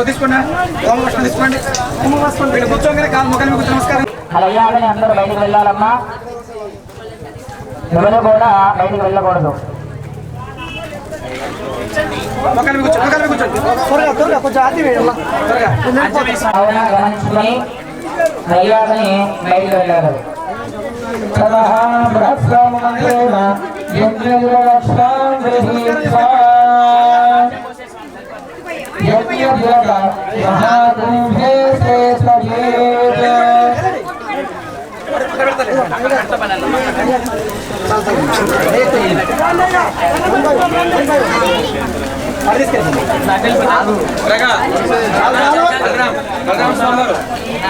దానికి తీసుకోండి. కోమలక్ష్మి తీసుకోండి. వీళ్ళు కూర్చోగానే కాలు మీకు నమస్కారం. కలయాలని అందరూ బయటకు వెళ్ళాలమ్మా. ఎవరు కూడా బయటకు వెళ్ళకూడదు. మొక్కలు మీకు కూర్చో మొక్కలు మీకు కూర్చోండి త్వరగా త్వరగా కొంచెం ఆది వేయమ్మా త్వరగా. గమనించుకొని బయటకు వెళ్ళారు.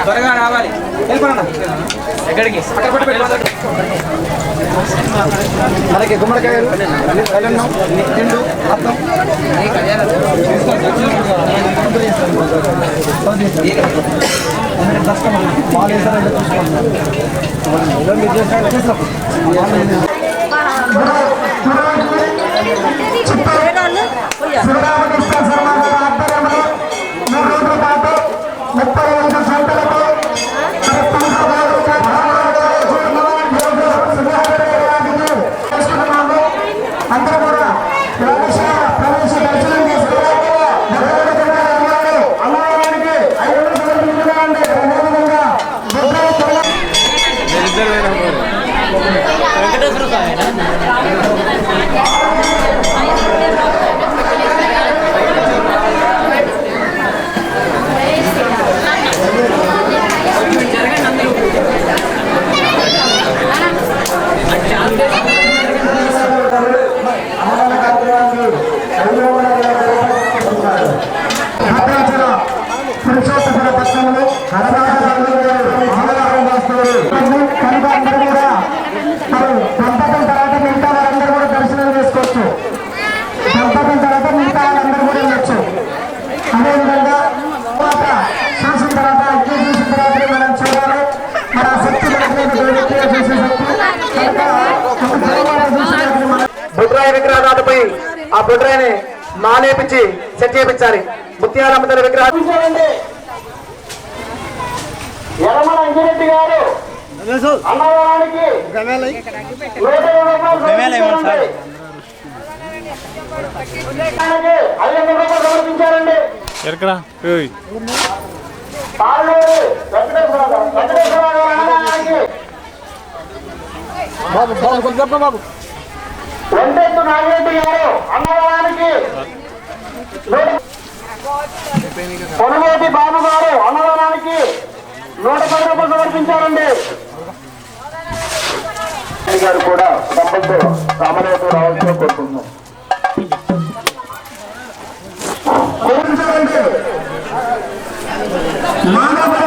త్వరగా రావాలి. వెళ్ళిపోనా ఎక్కడికి మనకి గుమ్మడికాయలు తిండు అర్థం శ్రీరామకృష్ణ విగ్రహనాథపై ఆ బుడ్రాయిని మాలేపించి సెట్ చేయించాలి. ముత్యాలమ్మ తల్లి విగ్రహం. యనమల అంజిరెడ్డి గారు. సమర్పించారండి. ఐదు వందల రూపాయలు సమర్పించారండి. వెంకటేశ్వర నాగిరెడ్డి గారు అన్నవరానికి నూట బాబు గారు అన్నదానానికి నూట పది రూపాయలు సమర్పించారండి. గారు కూడా దంపతులు రామదేవతో రావాల్సిన కోరుకుంటున్నాం మానవ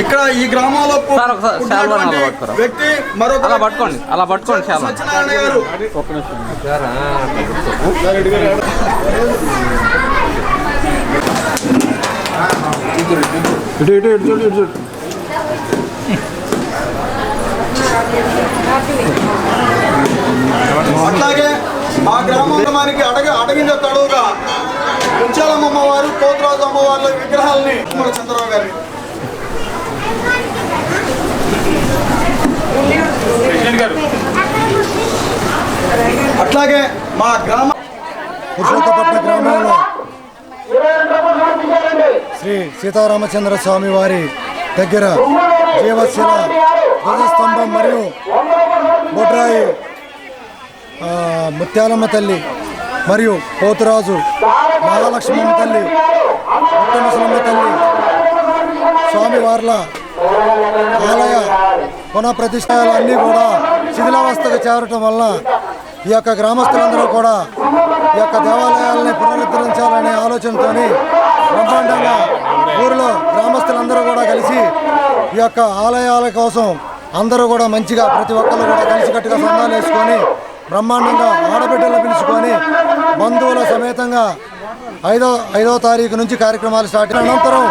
ఇక్కడ ఈ గ్రామంలో అలా. వ్యక్తి మరొక అలా పట్టుకోండి అలా పట్టుకోండి చాలా సత్యనారాయణ గారు. అట్లాగే మా గ్రామంలో మనకి అడగ అడగిన తడువుగా కుంచాలమ్మ అమ్మవారు పోతురాజు అమ్మవార్ల విగ్రహాలని చంద్రబాబు గారి అట్లాగే మా గ్రామ పురుషోత్తపట్న గ్రామంలో శ్రీ సీతారామచంద్ర స్వామి వారి దగ్గర జీవశిల ధ్వజస్తంభం మరియు బొడ్రాయి ముత్యాలమ్మ తల్లి మరియు పోతురాజు మహాలక్ష్మమ్మ తల్లి ముత్తముసలమ్మ తల్లి స్వామివార్ల ఆలయ పునఃప్రతిష్ఠలు అన్నీ కూడా శిథిలావస్థకు చేరటం వల్ల ఈ యొక్క గ్రామస్తులందరూ కూడా ఈ యొక్క దేవాలయాలని పునరుద్ధరించాలనే ఆలోచనతోని బ్రహ్మాండంగా ఊరిలో గ్రామస్తులందరూ కూడా కలిసి ఈ యొక్క ఆలయాల కోసం అందరూ కూడా మంచిగా ప్రతి ఒక్కరు కూడా కలిసికట్టుగా సందాలు వేసుకొని బ్రహ్మాండంగా ఆడబిడ్డలు పిలుచుకొని బంధువుల సమేతంగా ఐదో ఐదో తారీఖు నుంచి కార్యక్రమాలు స్టార్ట్ అయిన అనంతరం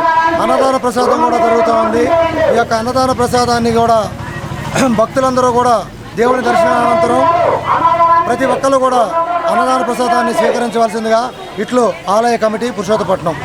అన్నదాన ప్రసాదం కూడా జరుగుతూ ఉంది. ఈ యొక్క అన్నదాన ప్రసాదాన్ని కూడా భక్తులందరూ కూడా దేవుని దర్శనానంతరం ప్రతి ఒక్కరు కూడా అన్నదాన ప్రసాదాన్ని స్వీకరించవలసిందిగా ఇట్లు ఆలయ కమిటీ పురుషోత్తపట్నం.